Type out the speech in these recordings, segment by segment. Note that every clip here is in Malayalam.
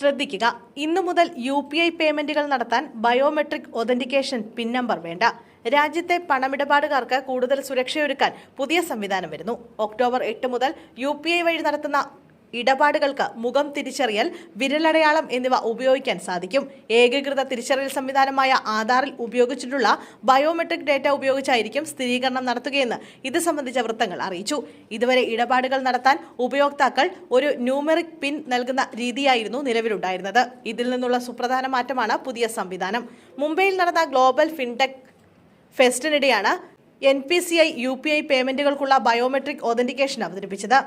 ശ്രദ്ധിക്കുക. ഇന്നു മുതൽ യു പി ഐ പേയ്മെന്റുകൾ നടത്താൻ ബയോമെട്രിക് ഒതന്റിക്കേഷൻ പിൻ നമ്പർ വേണ്ട. രാജ്യത്തെ പണമിടപാടുകാർക്ക് കൂടുതൽ സുരക്ഷയൊരുക്കാൻ പുതിയ സംവിധാനം വരുന്നു. ഒക്ടോബർ എട്ട് മുതൽ യു പി ഐ വഴി നടത്തുന്ന ഇടപാടുകൾക്ക് മുഖം തിരിച്ചറിയൽ വിരലടയാളം എന്നിവ ഉപയോഗിക്കാൻ സാധിക്കും. ഏകീകൃത തിരിച്ചറിയൽ സംവിധാനമായ ആധാറിൽ ഉപയോഗിച്ചിട്ടുള്ള ബയോമെട്രിക് ഡേറ്റ ഉപയോഗിച്ചായിരിക്കും സ്ഥിരീകരണം നടത്തുകയെന്ന് ഇത് സംബന്ധിച്ച വൃത്തങ്ങൾ അറിയിച്ചു. ഇതുവരെ ഇടപാടുകൾ നടത്താൻ ഉപയോക്താക്കൾ ഒരു ന്യൂമെറിക് പിൻ നൽകുന്ന രീതിയായിരുന്നു നിലവിലുണ്ടായിരുന്നത്. ഇതിൽ നിന്നുള്ള സുപ്രധാന മാറ്റമാണ് പുതിയ സംവിധാനം. മുംബൈയിൽ നടന്ന global fintech ഫെസ്റ്റിനിടെയാണ് N P C I U P I പേയ്മെന്റുകൾക്കുള്ള biometric authentication അവതരിപ്പിച്ചത്.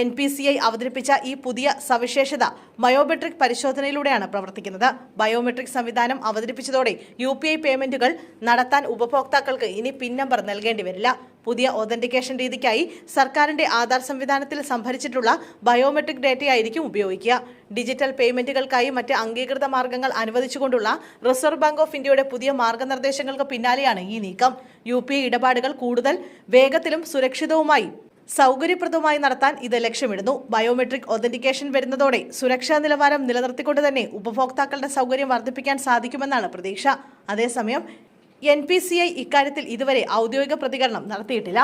എൻ പി സി ഐ അവതരിപ്പിച്ച ഈ പുതിയ സവിശേഷത ബയോമെട്രിക് പരിശോധനയിലൂടെയാണ് പ്രവർത്തിക്കുന്നത്. ബയോമെട്രിക് സംവിധാനം അവതരിപ്പിച്ചതോടെ യു പേയ്മെന്റുകൾ നടത്താൻ ഉപഭോക്താക്കൾക്ക് ഇനി പിൻ നമ്പർ നൽകേണ്ടി വരില്ല. പുതിയ ഒതന്റിക്കേഷൻ രീതിക്കായി സർക്കാരിന്റെ ആധാർ സംവിധാനത്തിൽ സംഭരിച്ചിട്ടുള്ള ബയോമെട്രിക് ഡേറ്റയായിരിക്കും ഉപയോഗിക്കുക. ഡിജിറ്റൽ പേയ്മെന്റുകൾക്കായി മറ്റ് അംഗീകൃത മാർഗങ്ങൾ അനുവദിച്ചുകൊണ്ടുള്ള റിസർവ് ബാങ്ക് ഓഫ് ഇന്ത്യയുടെ പുതിയ മാർഗനിർദ്ദേശങ്ങൾക്ക് പിന്നാലെയാണ് ഈ നീക്കം. യു ഇടപാടുകൾ കൂടുതൽ വേഗത്തിലും സുരക്ഷിതവുമായി സൗകര്യപ്രദമായി നടത്താൻ ഇത് ലക്ഷ്യമിടുന്നു. ബയോമെട്രിക് ഒതന്റിക്കേഷൻ വരുന്നതോടെ സുരക്ഷാ നിലവാരം നിലനിർത്തിക്കൊണ്ട് തന്നെ ഉപഭോക്താക്കളുടെ സൗകര്യം വർദ്ധിപ്പിക്കാൻ സാധിക്കുമെന്നാണ് പ്രതീക്ഷ. അതേസമയം എൻ പി സി ഐ ഇക്കാര്യത്തിൽ ഇതുവരെ ഔദ്യോഗിക പ്രതികരണം നടത്തിയിട്ടില്ല.